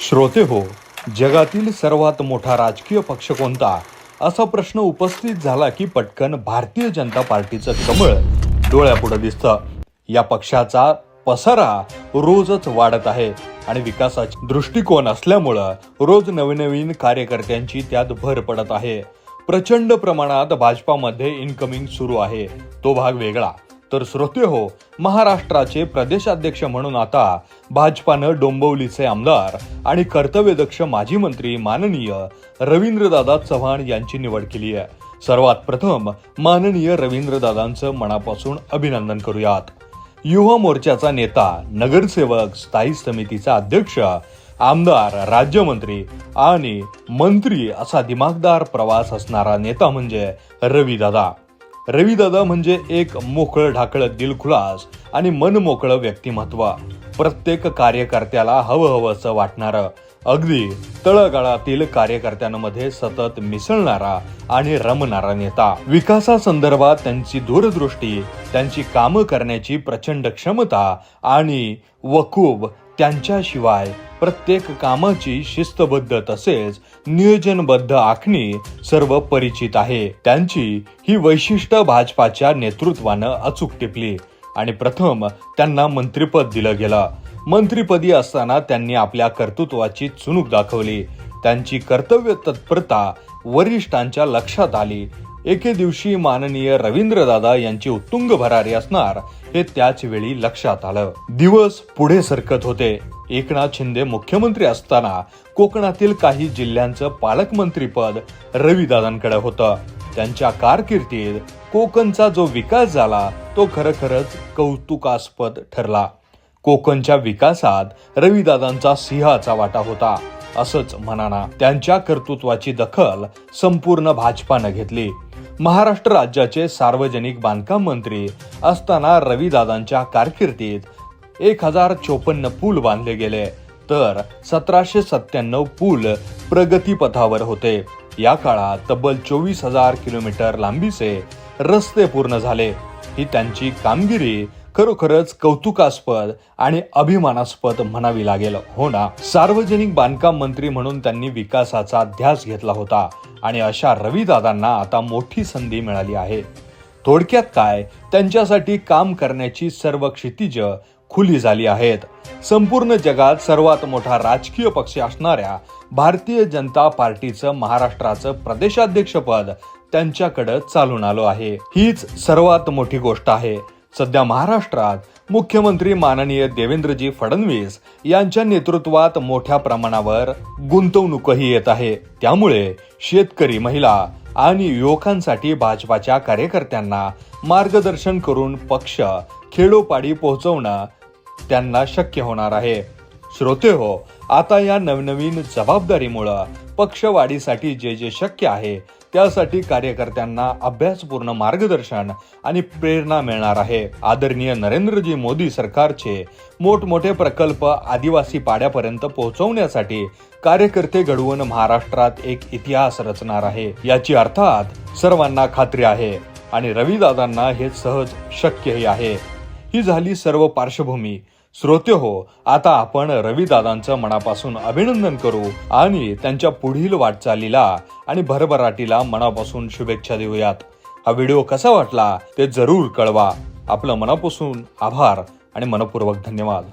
श्रोते हो जगातील सर्वात मोठा राजकीय पक्ष कोणता? असा प्रश्न उपस्थित झाला की पटकन भारतीय जनता पार्टीचं कमळ डोळ्यापुढे दिसतं. या पक्षाचा पसारा रोजच वाढत आहे आणि विकासाचा दृष्टिकोन असल्यामुळं रोज नवीन नवीन कार्यकर्त्यांची त्यात भर पडत आहे. प्रचंड प्रमाणात भाजपामध्ये इन्कमिंग सुरू आहे. तो भाग वेगळा. तर श्रोते हो महाराष्ट्राचे प्रदेशाध्यक्ष म्हणून आता भाजपानं डोंबवलीचे आमदार आणि कर्तव्यदक्ष माजी मंत्री माननीय रवींद्रदादा चव्हाण यांची निवड केली आहे. सर्वात प्रथम माननीय रवींद्रदादांचं मनापासून अभिनंदन करूयात. युवा मोर्चाचा नेता नगरसेवक स्थायी समितीचा अध्यक्ष आमदार राज्यमंत्री आणि मंत्री असा दिमागदार प्रवास असणारा नेता म्हणजे रवीदादा. रवीदादा म्हणजे एक मोकळं ढाकळं दिलखुलास आणि मनमोकळं व्यक्तिमत्व. प्रत्येक कार्यकर्त्याला हवं हवंसं वाटणारं अगदी तळगाळातील कार्यकर्त्यांमध्ये सतत मिसळणारा आणि रमणारा नेता. विकासासंदर्भात त्यांची दूरदृष्टी त्यांची कामं करण्याची प्रचंड क्षमता आणि वकूब त्यांच्याशिवाय प्रत्येक कामाची शिस्तबद्ध तसेच नियोजनबद्ध आखणी सर्व परिचित आहे. त्यांची ही वैशिष्ट्य भाजपाच्या नेतृत्वानं अचूक टिपली आणि प्रथम त्यांना मंत्रिपद दिलं गेलं. मंत्रिपदी असताना त्यांनी आपल्या कर्तृत्वाची चुणूक दाखवली. त्यांची कर्तव्य तत्परता वरिष्ठांच्या लक्षात आली. एके दिवशी माननीय रवींद्रदादा यांची उत्तुंग भरारी असणार हे त्याच वेळी लक्षात आलं. दिवस पुढे सरकत होते. एकनाथ शिंदे मुख्यमंत्री असताना कोकणातील काही जिल्ह्यांचं पालकमंत्रीपद रवीदादांकडे होतं. त्यांच्या कारकिर्दीत कोकणचा जो विकास झाला तो खरोखरच कौतुकास्पद ठरला. कोकणच्या विकासात रवीदादांचा सिंहाचा वाटा होता असंच म्हणाना. त्यांच्या कर्तृत्वाची दखल संपूर्ण भाजपानं घेतली. महाराष्ट्र राज्याचे सार्वजनिक बांधकाम मंत्री असताना रवीदादांच्या कारकिर्दीत एक हजार चोपन्न पूल बांधले गेले तर सतराशे सत्त्याण्णव पूल प्रगतीपथावर होते. या काळात तब्बल चोवीस हजार किलोमीटर लांबीचे रस्ते पूर्ण झाले. ही त्यांची कामगिरी खरोखरच कौतुकास्पद आणि अभिमानास्पद म्हणावी लागेल हो ना? सार्वजनिक बांधकाम मंत्री म्हणून त्यांनी विकासाचा ध्यास घेतला होता. आणि अशा रवीदादांना आता मोठी संधी मिळाली आहे. थोडक्यात काय त्यांच्यासाठी काम करण्याची सर्व क्षितिज खुली झाली आहेत. संपूर्ण जगात सर्वात मोठा राजकीय पक्ष असणाऱ्या भारतीय जनता पार्टीचं महाराष्ट्राचं प्रदेशाध्यक्षपद त्यांच्याकडे चालून आलो आहे. हीच सर्वात मोठी गोष्ट आहे. सध्या महाराष्ट्रात मुख्यमंत्री माननीय देवेंद्रजी फडणवीस यांच्या नेतृत्वात मोठ्या प्रमाणावर गुंतवणूकही येत आहे. त्यामुळे शेतकरी महिला आणि युवकांसाठी भाजपाच्या कार्यकर्त्यांना मार्गदर्शन करून पक्ष खेडोपाडी पोहोचवणं त्यांना शक्य होणार आहे. श्रोते हो आता या नवनवीन जबाबदारीमुळं पक्षवाढीसाठी जे जे शक्य आहे त्यासाठी कार्यकर्त्यांना अभ्यासपूर्ण मार्गदर्शन आणि प्रेरणा मिळणार आहे. आदरणीय नरेंद्रजी मोदी सरकारचे मोठमोठे प्रकल्प आदिवासी पाड्यापर्यंत पोहोचवण्यासाठी कार्यकर्ते घडवून महाराष्ट्रात एक इतिहास रचणार आहे. याची अर्थात सर्वांना खात्री आहे आणि रवीदादांना हे सहज शक्यही आहे. ही झाली सर्व पार्श्वभूमी. श्रोते हो आता आपण रविदादांचं मनापासून अभिनंदन करू आणि त्यांच्या पुढील वाटचालीला आणि भरभराटीला मनापासून शुभेच्छा देऊयात. हा व्हिडिओ कसा वाटला ते जरूर कळवा. आपलं मनापासून आभार आणि मनपूर्वक धन्यवाद.